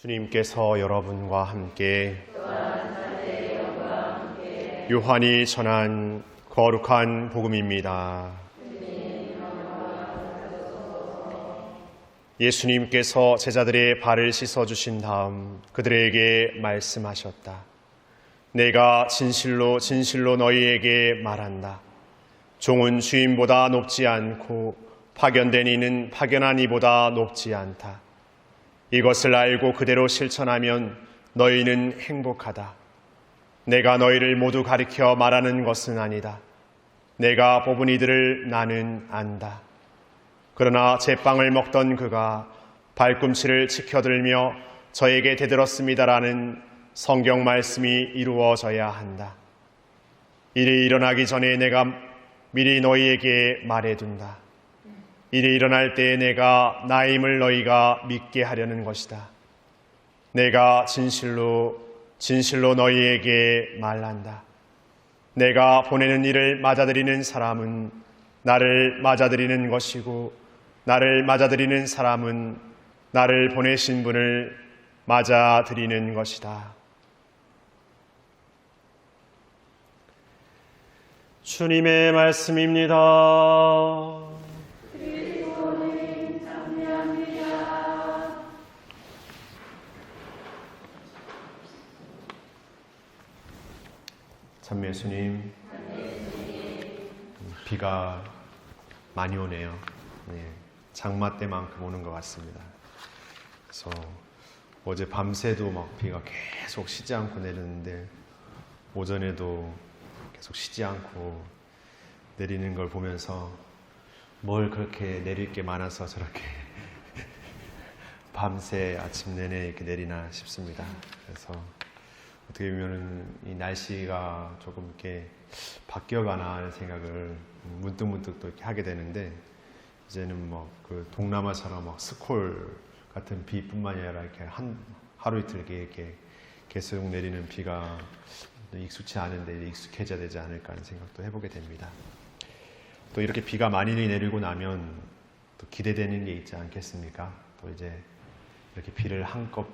주님께서 여러분과 함께 요한이 전한 거룩한 복음입니다. 예수님께서 제자들의 발을 씻어 주신 다음 그들에게 말씀하셨다. 내가 진실로 진실로 너희에게 말한다. 종은 주인보다 높지 않고 파견된 이는 파견한 이보다 높지 않다. 이것을 알고 그대로 실천하면 너희는 행복하다. 내가 너희를 모두 가리켜 말하는 것은 아니다. 내가 뽑은 이들을 나는 안다. 그러나 제 빵을 먹던 그가 발꿈치를 치켜들며 저에게 대들었습니다라는 성경 말씀이 이루어져야 한다. 일이 일어나기 전에 내가 미리 너희에게 말해둔다. 일이 일어날 때에 내가 나임을 너희가 믿게 하려는 것이다. 내가 진실로 진실로 너희에게 말한다. 내가 보내는 일을 맞아들이는 사람은 나를 맞아들이는 것이고 나를 맞아들이는 사람은 나를 보내신 분을 맞아들이는 것이다. 주님의 말씀입니다. 참 예수님, 비가 많이 오네요. 네, 장마 때만큼 오는 것 같습니다. 그래서 어제 밤새도 막 비가 계속 쉬지 않고 내리는데 오전에도 계속 쉬지 않고 내리는 걸 보면서 뭘 그렇게 내릴 게 많아서 저렇게 밤새 아침 내내 이렇게 내리나 싶습니다. 그래서 어떻게 보면은 이 날씨가 조금 이렇게 바뀌어가나 하는 생각을 문득 문득 또 이렇게 하게 되는데 이제는 뭐 그 동남아처럼 막 스콜 같은 비뿐만이 아니라 이렇게 한 하루 이틀 이렇게, 이렇게 계속 내리는 비가 익숙치 않은데 익숙해져야 되지 않을까 하는 생각도 해보게 됩니다. 또 이렇게 비가 많이 내리고 나면 또 기대되는 게 있지 않겠습니까? 또 이제 이렇게 비를 한껏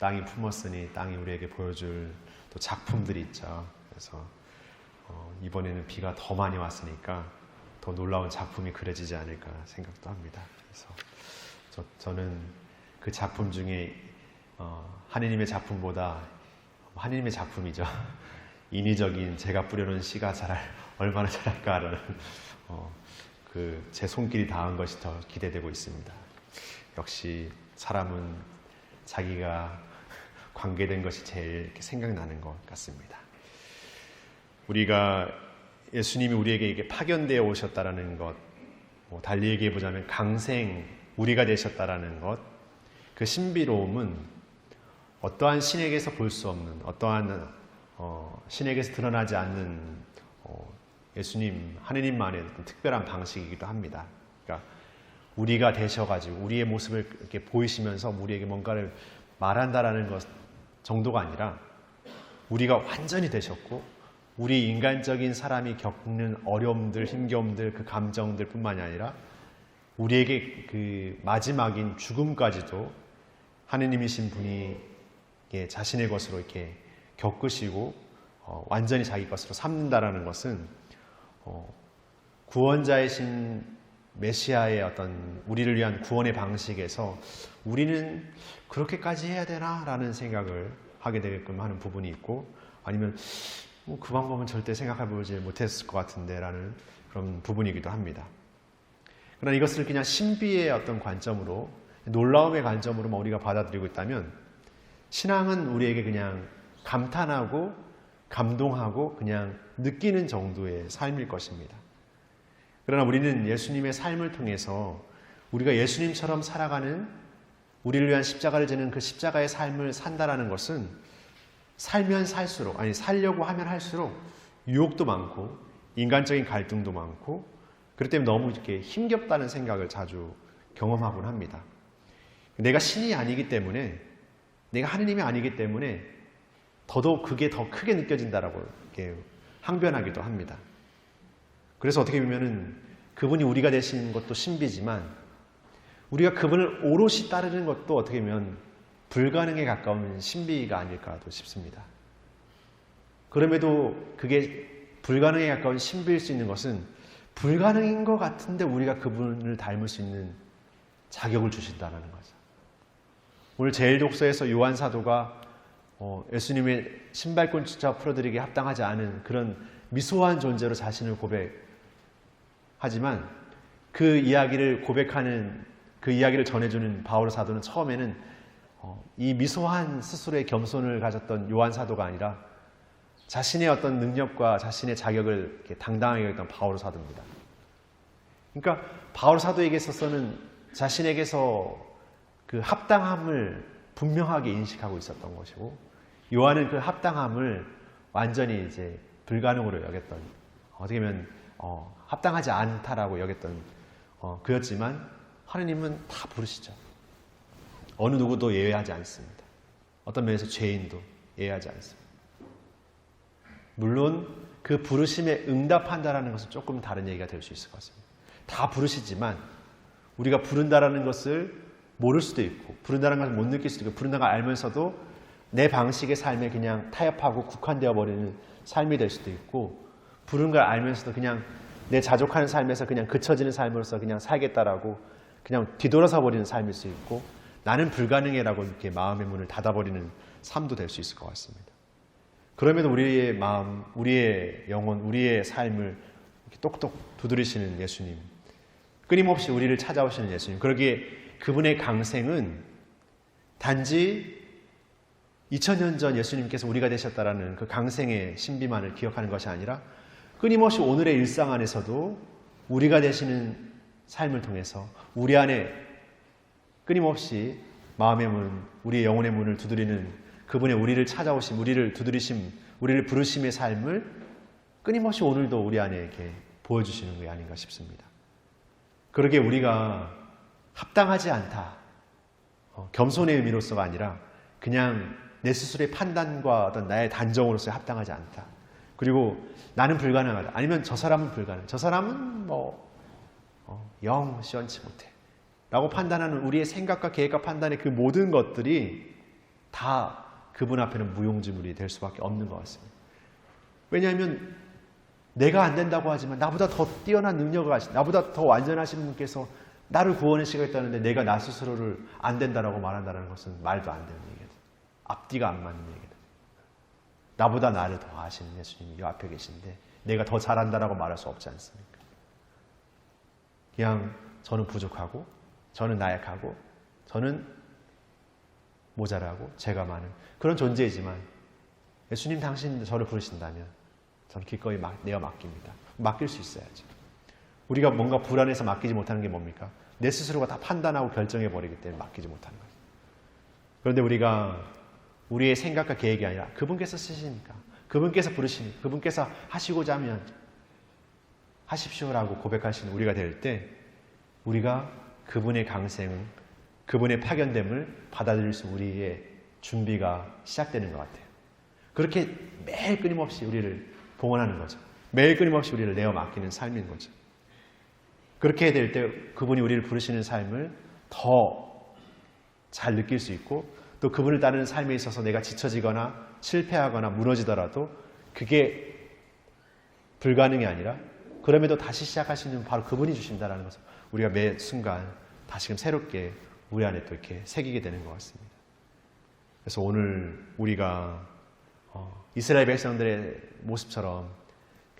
땅이 품었으니 땅이 우리에게 보여줄 또 작품들이 있죠. 그래서 어, 이번에는 비가 더 많이 왔으니까 더 놀라운 작품이 그려지지 않을까 생각도 합니다. 그래서 저, 저는 그 작품 중에 어, 하느님의 작품보다 하느님의 작품이죠. 인위적인 제가 뿌려놓은 씨가 자랄 얼마나 자랄까라는 어, 그제 손길이 닿은 것이 더 기대되고 있습니다. 역시 사람은 자기가 관계된 것이 제일 생각나는 것 같습니다. 우리가 예수님이 우리에게 이게 파견되어 오셨다라는 것, 뭐 달리 얘기해 보자면 강생 우리가 되셨다라는 것, 그 신비로움은 어떠한 신에게서 볼 수 없는, 어떠한 어, 신에게서 드러나지 않는 어, 예수님 하느님만의 특별한 방식이기도 합니다. 그러니까 우리가 되셔가지고 우리의 모습을 이렇게 보이시면서 우리에게 뭔가를 말한다라는 것 정도가 아니라 우리가 완전히 되셨고 우리 인간적인 사람이 겪는 어려움들, 힘겨움들, 그 감정들 뿐만이 아니라 우리에게 그 마지막인 죽음까지도 하느님이신 분이 자신의 것으로 이렇게 겪으시고 어, 완전히 자기 것으로 삼는다라는 것은 어, 구원자이신 메시아의 어떤 우리를 위한 구원의 방식에서 우리는 그렇게까지 해야 되나라는 생각을 하게 되게끔 하는 부분이 있고 아니면 뭐 그 방법은 절대 생각해보지 못했을 것 같은데라는 그런 부분이기도 합니다. 그러나 이것을 그냥 신비의 어떤 관점으로 놀라움의 관점으로만 우리가 받아들이고 있다면 신앙은 우리에게 그냥 감탄하고 감동하고 그냥 느끼는 정도의 삶일 것입니다. 그러나 우리는 예수님의 삶을 통해서 우리가 예수님처럼 살아가는 우리를 위한 십자가를 지는 그 십자가의 삶을 산다라는 것은 살면 살수록 아니 살려고 하면 할수록 유혹도 많고 인간적인 갈등도 많고 그렇기 때문에 너무 이렇게 힘겹다는 생각을 자주 경험하곤 합니다. 내가 신이 아니기 때문에 내가 하느님이 아니기 때문에 더더욱 그게 더 크게 느껴진다라고 항변하기도 합니다. 그래서 어떻게 보면은 그분이 우리가 되신 것도 신비지만 우리가 그분을 오롯이 따르는 것도 어떻게 보면 불가능에 가까운 신비가 아닐까도 싶습니다. 그럼에도 그게 불가능에 가까운 신비일 수 있는 것은 불가능인 것 같은데 우리가 그분을 닮을 수 있는 자격을 주신다는 거죠. 오늘 제일 독서에서 요한 사도가 어, 예수님의 신발끈 숫자 풀어드리기 합당하지 않은 그런 미소한 존재로 자신을 고백 하지만 그 이야기를 고백하는 그 이야기를 전해주는 바울 사도는 처음에는 어, 이 미소한 스스로의 겸손을 가졌던 요한 사도가 아니라 자신의 어떤 능력과 자신의 자격을 당당하게 여겼던 바울 사도입니다. 그러니까 바울 사도에게 있어서는 자신에게서 그 합당함을 분명하게 인식하고 있었던 것이고 요한은 그 합당함을 완전히 이제 불가능으로 여겼던 어떻게 보면 어, 합당하지 않다라고 여겼던 어, 그였지만 하느님은 다 부르시죠. 어느 누구도 예외하지 않습니다. 어떤 면에서 죄인도 예외하지 않습니다. 물론 그 부르심에 응답한다라는 것은 조금 다른 얘기가 될 수 있을 것 같습니다. 다 부르시지만 우리가 부른다라는 것을 모를 수도 있고 부른다는 것을 못 느낄 수도 있고 부른다는 걸 알면서도 내 방식의 삶에 그냥 타협하고 국한되어 버리는 삶이 될 수도 있고 부른 걸 알면서도 그냥 내 자족하는 삶에서 그냥 그쳐지는 삶으로서 그냥 살겠다라고 그냥 뒤돌아서 버리는 삶일 수 있고 나는 불가능해라고 이렇게 마음의 문을 닫아버리는 삶도 될 수 있을 것 같습니다. 그럼에도 우리의 마음, 우리의 영혼, 우리의 삶을 똑똑 두드리시는 예수님, 끊임없이 우리를 찾아오시는 예수님. 그러기에 그분의 강생은 단지 2000년 전 예수님께서 우리가 되셨다라는 그 강생의 신비만을 기억하는 것이 아니라 끊임없이 오늘의 일상 안에서도 우리가 되시는 삶을 통해서 우리 안에 끊임없이 마음의 문, 우리의 영혼의 문을 두드리는 그분의 우리를 찾아오심, 우리를 두드리심, 우리를 부르심의 삶을 끊임없이 오늘도 우리 안에 이렇게 보여주시는 게 아닌가 싶습니다. 그러게 우리가 합당하지 않다. 어, 겸손의 의미로서가 아니라 그냥 내 스스로의 판단과 어떤 나의 단정으로서 합당하지 않다. 그리고 나는 불가능하다. 아니면 저 사람은 불가능. 저 사람은 뭐, 어, 영 시원치 못해. 라고 판단하는 우리의 생각과 계획과 판단의 그 모든 것들이 다 그분 앞에는 무용지물이 될 수밖에 없는 것 같습니다. 왜냐하면 내가 안 된다고 하지만 나보다 더 뛰어난 능력을 가신, 나보다 더 완전하신 분께서 나를 구원해 시겠다는데 내가 나 스스로를 안 된다라고 말한다는 것은 말도 안 되는 얘기다. 앞뒤가 안 맞는 얘기다. 나보다 나를 더 아시는 예수님이 이 앞에 계신데 내가 더 잘한다라고 말할 수 없지 않습니까? 그냥 저는 부족하고 저는 나약하고 저는 모자라고 제가 많은 그런 존재이지만 예수님 당신 저를 부르신다면 저는 기꺼이 막, 내어 맡깁니다. 맡길 수 있어야죠. 우리가 뭔가 불안해서 맡기지 못하는 게 뭡니까? 내 스스로가 다 판단하고 결정해 버리기 때문에 맡기지 못하는 거죠. 그런데 우리가 우리의 생각과 계획이 아니라 그분께서 쓰시니까 그분께서 부르시니까 그분께서 하시고자 하면 하십시오라고 고백하시는 우리가 될 때 우리가 그분의 강생, 그분의 파견됨을 받아들일 수 우리의 준비가 시작되는 것 같아요. 그렇게 매일 끊임없이 우리를 봉헌하는 거죠. 매일 끊임없이 우리를 내어 맡기는 삶인 거죠. 그렇게 될 때 그분이 우리를 부르시는 삶을 더 잘 느낄 수 있고 또 그분을 따르는 삶에 있어서 내가 지쳐지거나 실패하거나 무너지더라도 그게 불가능이 아니라 그럼에도 다시 있는 바로 그분이 주신다는 것을 우리가 매 순간 다시금 새롭게 우리 안에 또 이렇게 새기게 되는 것 같습니다. 그래서 오늘 우리가 어, 이스라엘 백성들의 모습처럼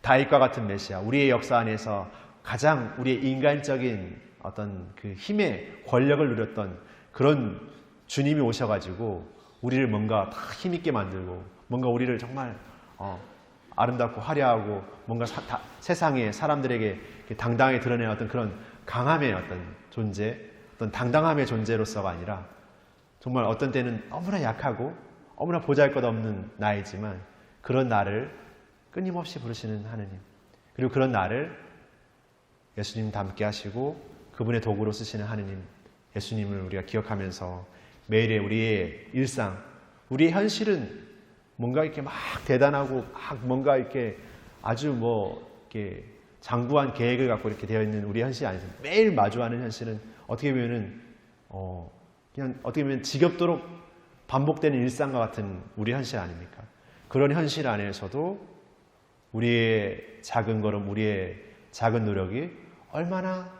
다윗과 같은 메시아, 우리의 역사 안에서 가장 우리의 인간적인 어떤 그 힘의 권력을 누렸던 그런 주님이 오셔가지고 우리를 뭔가 다 힘있게 만들고 뭔가 우리를 정말 어, 아름답고 화려하고 뭔가 사, 다, 세상에 사람들에게 당당하게 드러내는 어떤 그런 강함의 어떤 존재, 어떤 당당함의 존재로서가 아니라 정말 어떤 때는 너무나 약하고 너무나 보잘 것 없는 나이지만 그런 나를 끊임없이 부르시는 하느님. 그리고 그런 나를 예수님 닮게 하시고 그분의 도구로 쓰시는 하느님, 예수님을 우리가 기억하면서 매일의 우리의 일상, 우리의 현실은 뭔가 이렇게 막 대단하고 막 뭔가 이렇게 아주 뭐 이렇게 장구한 계획을 갖고 이렇게 되어 있는 우리 현실 안에서 매일 마주하는 현실은 어떻게 보면은 어 그냥 어떻게 보면 지겹도록 반복되는 일상과 같은 우리 현실 아닙니까? 그런 현실 안에서도 우리의 작은 걸음, 우리의 작은 노력이 얼마나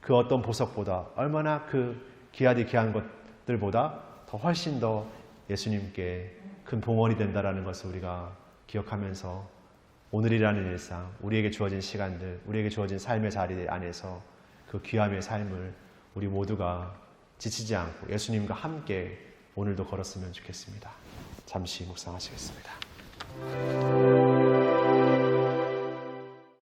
그 어떤 보석보다 얼마나 그 귀하디 귀한 것 들보다 더 훨씬 더 예수님께 큰 봉헌이 된다라는 것을 우리가 기억하면서 오늘이라는 일상, 우리에게 주어진 시간들, 우리에게 주어진 삶의 자리 안에서 그 귀함의 삶을 우리 모두가 지치지 않고 예수님과 함께 오늘도 걸었으면 좋겠습니다. 잠시 묵상하시겠습니다.